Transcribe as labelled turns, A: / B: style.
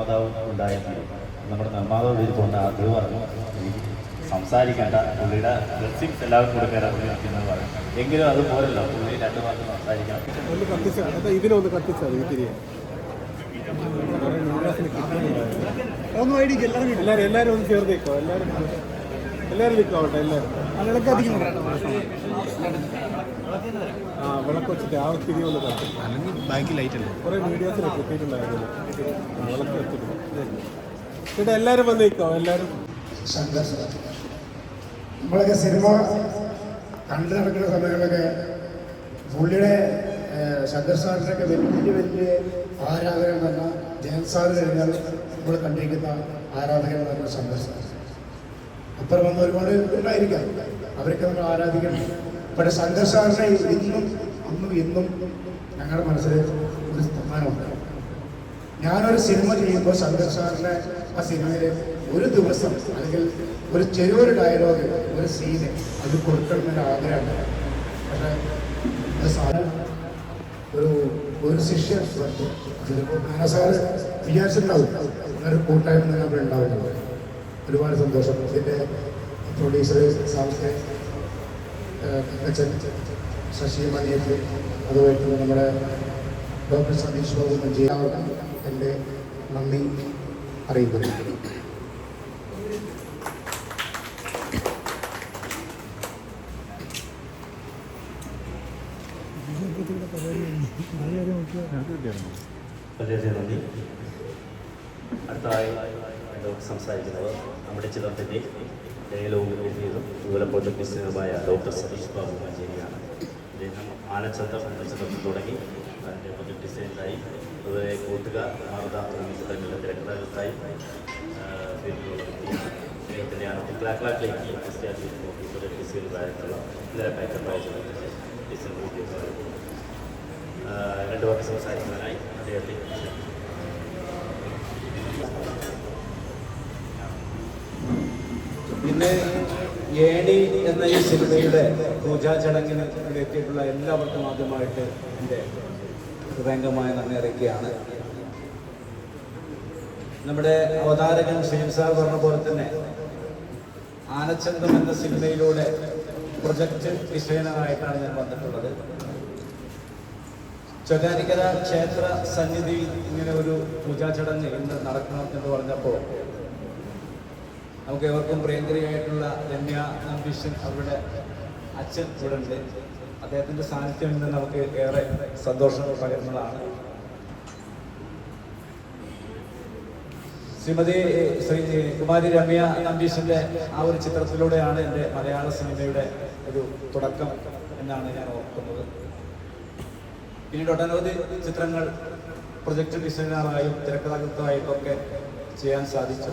A: നിർമ്മാതാവ് ഉണ്ടായിരുന്നു. നമ്മുടെ നിർമ്മാതാവ് ഇതിൽ കൊണ്ട് അത് പറഞ്ഞു. എനിക്ക് സംസാരിക്കേണ്ട പുള്ളിയുടെ ബ്ലെസ്സിങ്സ് എല്ലാവർക്കും കൊടുക്കാൻ എന്ന് പറയും എങ്കിലും അത് പോരല്ലോ. പുള്ളി രണ്ട് മാസം സംസാരിക്കണം
B: ഒന്ന് കത്തിച്ചാൽ ഇതിനൊന്ന്
C: ഒന്ന് എല്ലാവരും
B: എല്ലാവരും എല്ലാവരും ഒന്ന് ചേർന്നേക്കോ എല്ലാവരും എല്ലാവരും നിൽക്കാവട്ടെ എല്ലാവരും.
C: അതിലൊക്കെ അധികം
B: ആ വിളക്ക് വെച്ചിട്ട് ആ തിരി ഒന്ന് കത്തി
C: അല്ലെങ്കിൽ ബാക്കി ലൈറ്റ് അല്ലേ?
B: കുറേ വീഡിയോസിലൊക്കെ കിട്ടിയിട്ടുണ്ടായിരുന്നു. ആ, വിളക്ക് വെച്ചിട്ട്. ചേട്ടാ എല്ലാവരും വന്ന് നിൽക്കോ എല്ലാവരും.
D: സംഘർഷം നമ്മളൊക്കെ സിനിമ കണ്ടു നടക്കുന്ന സമയങ്ങളൊക്കെ പുള്ളിയുടെ ശങ്കർസാറിനൊക്കെ ശങ്കർ സാറിന്റെയൊക്കെ വലിയ വലിയ ആരാധകൻ എന്ന് പറഞ്ഞാൽ ജയൻ സാർ കഴിഞ്ഞാൽ നമ്മൾ കണ്ടിരിക്കുന്ന ആരാധകൻ എന്ന് പറഞ്ഞാൽ ശങ്കർ സാർ അപ്പുറം വന്ന ഒരുപാട് ഉണ്ടായിരിക്കാം അവരൊക്കെ നമ്മൾ ആരാധിക്കണം. പക്ഷേ സാറിനെ ഇന്നും അന്നും ഇന്നും ഞങ്ങളുടെ മനസ്സിൽ ഒരു സ്ഥാനമുണ്ട് ഞാനൊരു സിനിമ ചെയ്യുമ്പോൾ ശങ്കർ ആ സിനിമയിലെ ഒരു ദിവസം അല്ലെങ്കിൽ ഒരു ചെറിയൊരു ഡയലോഗ് ഒരു സീന് അത് കൊടുക്കണം എന്നൊരു ആഗ്രഹമുണ്ട്. പക്ഷേ സാറ് ഒരു ഒരു ശിഷ്യ ചിലപ്പോൾ നാന സാറ് വിചാരിച്ചിട്ടുണ്ടാവും. ഒരു കൂട്ടായ്മ ഉണ്ടാവുന്നത്. ഒരുപാട് സന്തോഷം. ഇതിന്റെ പ്രൊഡ്യൂസർ സാമത്തെ അച്ഛൻ ശശി മണിയത്ത് അതുമായിട്ട് നമ്മുടെ ഡോക്ടർ സതീഷ് ബാബു മഞ്ചി എല്ലാവർക്കും എന്റെ നന്ദി അറിയിക്കുന്നു.
A: വളരെയധികം നന്ദി അടുത്തതായി നമുക്ക് സംസാരിക്കുന്നത്. നമ്മുടെ ചിത്രത്തിന്റെ ഡയലോഗ് എഴുതിയതും അതുപോലെ പ്രൊജക്ട് ഡിസൈനറുമായ ഡോക്ടർ സതീഷ് ബാബു മഞ്ചേരിയാണ്. അദ്ദേഹം ആനച്ചന്തം എന്ന ചിത്രത്തിൽ തുടങ്ങി. അതിന്റെ പ്രൊജക്ട് ഡിസൈനിലായി അതുപോലെ കൂട്ടുകാർ മാറുത എന്നീ ചിത്രങ്ങളുടെ തിരക്കഥാകൃത്തായി അദ്ദേഹത്തിന്റെയാണ് ക്ലാക്ലാക്കിലേക്ക് ക്ലാക്ലാക്കിലേക്ക് പ്രൊജക്ട് ഡിസൈനറായിട്ടുള്ള ഇന്നലെ പാക്കപ്പായ ചിത്രത്തിന്റെ ഡിസൈൻ രണ്ട് വാക്ക് സംസാരിക്കാനായി അദ്ദേഹത്തെ
E: പിന്നെ ഏണി എന്ന ഈ സിനിമയുടെ പൂജാ ചടങ്ങിന് എത്തിയിട്ടുള്ള എല്ലാവർക്കും ആദ്യമായിട്ട് എന്റെ ഹൃദയംഗമായ നന്ദി അറിയിക്കുകയാണ്. നമ്മുടെ അവതാരകൻ ഷെയ്ൻ സാർ പറഞ്ഞ പോലെ തന്നെ ആനച്ചന്തം എന്ന സിനിമയിലൂടെ പ്രൊജക്റ്റ് ഡിസൈനറായിട്ടാണ് ഞാൻ വന്നിട്ടുള്ളത്. ചൊല്ലാനിക്കര ക്ഷേത്ര സന്നിധി ഇങ്ങനെ ഒരു പൂജാ ചടങ്ങ് ഇന്ന് നടക്കണം എന്ന് പറഞ്ഞപ്പോൾ നമുക്ക് ഏവർക്കും പ്രിയങ്കരിയായിട്ടുള്ള രമ്യ അംബിഷൻ അവരുടെ അച്ഛൻ ഇവിടെ ഉണ്ട്. അദ്ദേഹത്തിന്റെ സാന്നിധ്യം ഇന്ന് നമുക്ക് ഏറെ സന്തോഷം പകരുന്നതാണ്. ശ്രീമതി ശ്രീ കുമാരി രമ്യ നമ്പീഷിന്റെ ആ ഒരു ചിത്രത്തിലൂടെയാണ് എന്റെ മലയാള സിനിമയുടെ ഒരു തുടക്കം എന്നാണ് ഞാൻ ഓർക്കുന്നത്. പിന്നീട് ഒട്ടനവധി ചിത്രങ്ങൾ പ്രൊജക്ട് ഡിസൈനറായും തിരക്കഥാകൃത്തായിട്ടും ഒക്കെ ചെയ്യാൻ സാധിച്ചു.